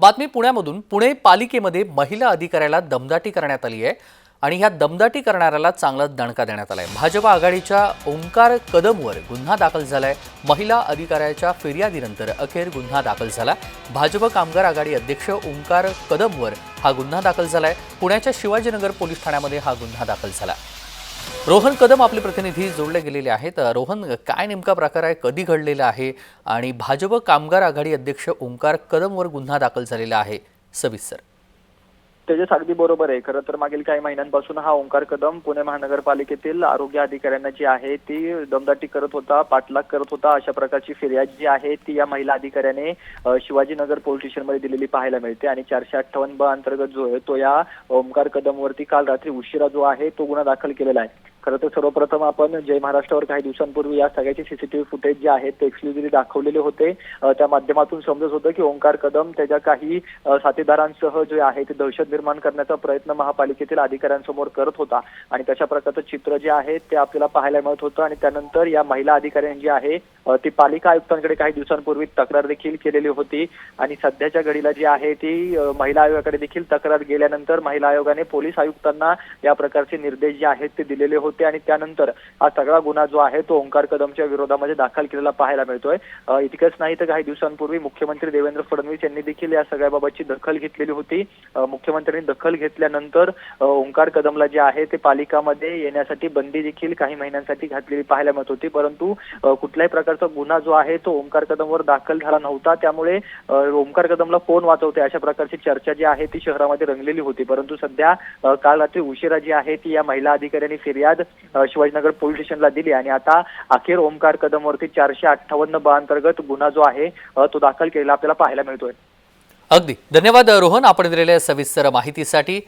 बातमी पुण्यामधून पुणे पालिकेमध्ये महिला अधिकाऱ्याला दमदाटी करण्यात आली आहे आणि ह्या दमदाटी करणाऱ्याला चांगलाच दणका देण्यात आला आहे भाजप आघाडीच्या ओंकार कदमवर गुन्हा दाखल झाला आहे महिला अधिकाऱ्याच्या फिर्यादीनंतर अखेर गुन्हा दाखल झाला. भाजप कामगार आघाडी अध्यक्ष ओंकार कदमवर हा गुन्हा दाखल झाला आहे पुण्याच्या शिवाजीनगर पोलीस ठाण्यामध्ये हा गुन्हा दाखल झाला. रोहन कदम आपले प्रतिनिधी जोडले गेलेले आहेत. रोहन काय नेमका प्रकार आहे? कधी घडलेला आहे? आणि भाजप कामगार आघाडी अध्यक्ष ओंकार कदमवर गुन्हा दाखल झालेला आहे. सविस्तर. तेजस अगदी बरोबर आहे. खरं तर मागील काही महिन्यांपासून हा ओंकार कदम पुणे महानगरपालिकेतील आरोग्य अधिकाऱ्यांना जी आहे ती दमदाटी करत होता पाठलाग करत होता. अशा प्रकारची फिर्याद जी आहे ती या महिला अधिकाऱ्याने शिवाजीनगर पोलीस स्टेशनमध्ये दिलेली पाहायला मिळते. आणि चारशे अठ्ठावन्न ब अंतर्गत जो आहे तो या ओंकार कदमवरती काल रात्री उशिरा जो आहे तो गुन्हा दाखल केलेला आहे. खरं तर सर्वप्रथम आपण जय महाराष्ट्रावर काही दिवसांपूर्वी या सगळ्याचे सीसीटीव्ही फुटेज जे आहेत ते एक्सक्लुझिव्हली दाखवलेले होते. त्या माध्यमातून समजत होतं की ओंकार कदम त्याच्या काही साथीदारांसह जे आहे ते दहशत निर्माण करण्याचा प्रयत्न महापालिकेतील अधिकाऱ्यांसमोर करत होता. आणि तशा प्रकारचं चित्र जे आहे ते आपल्याला पाहायला मिळत होतं आणि त्यानंतर या महिला अधिकाऱ्यांनी जी आहे ती पालिका आयुक्तांकडे काही दिवसांपूर्वी तक्रार देखील केलेली होती आणि सध्याच्या घडीला जी आहे ती महिला आयोगाकडे देखील तक्रार गेल्यानंतर महिला आयोगाने पोलीस आयुक्तांना या प्रकारचे निर्देश जे आहेत ते दिलेले होते आणि त्यानंतर हा सगळा गुन्हा जो आहे तो ओंकार कदमच्या विरोधामध्ये दाखल केलेला पाहायला मिळतोय. इतकंच नाही तर काही दिवसांपूर्वी मुख्यमंत्री देवेंद्र फडणवीस यांनी देखील या सगळ्याबाबतची दखल घेतलेली होती. मुख्यमंत्र्यांनी दखल घेतल्यानंतर ओंकार कदमला जे आहे ते पालिकामध्ये येण्यासाठी बंदी देखील काही महिन्यांसाठी घातलेली पाहायला मिळत होती. परंतु कुठल्याही प्रकारचा गुन्हा जो आहे तो ओमकार कदमवर दाखल झाला नव्हता. त्यामुळे ओमकार कदमला कोण वाचवते अशा प्रकारची चर्चा जी आहे ती शहरामध्ये रंगलेली होती. परंतु सध्या काल रात्री उशिरा जी आहे ती या महिला अधिकाऱ्यांनी फिर्याद शिवाजीनगर पोलीस स्टेशनला दिली आणि आता अखेर ओमकार कदमवरती चारशे अठ्ठावन्न ब अंतर्गत गुन्हा जो आहे तो दाखल केलेला आपल्याला पाहायला मिळतोय. अगदी. धन्यवाद रोहन आपण दिलेल्या सविस्तर माहितीसाठी.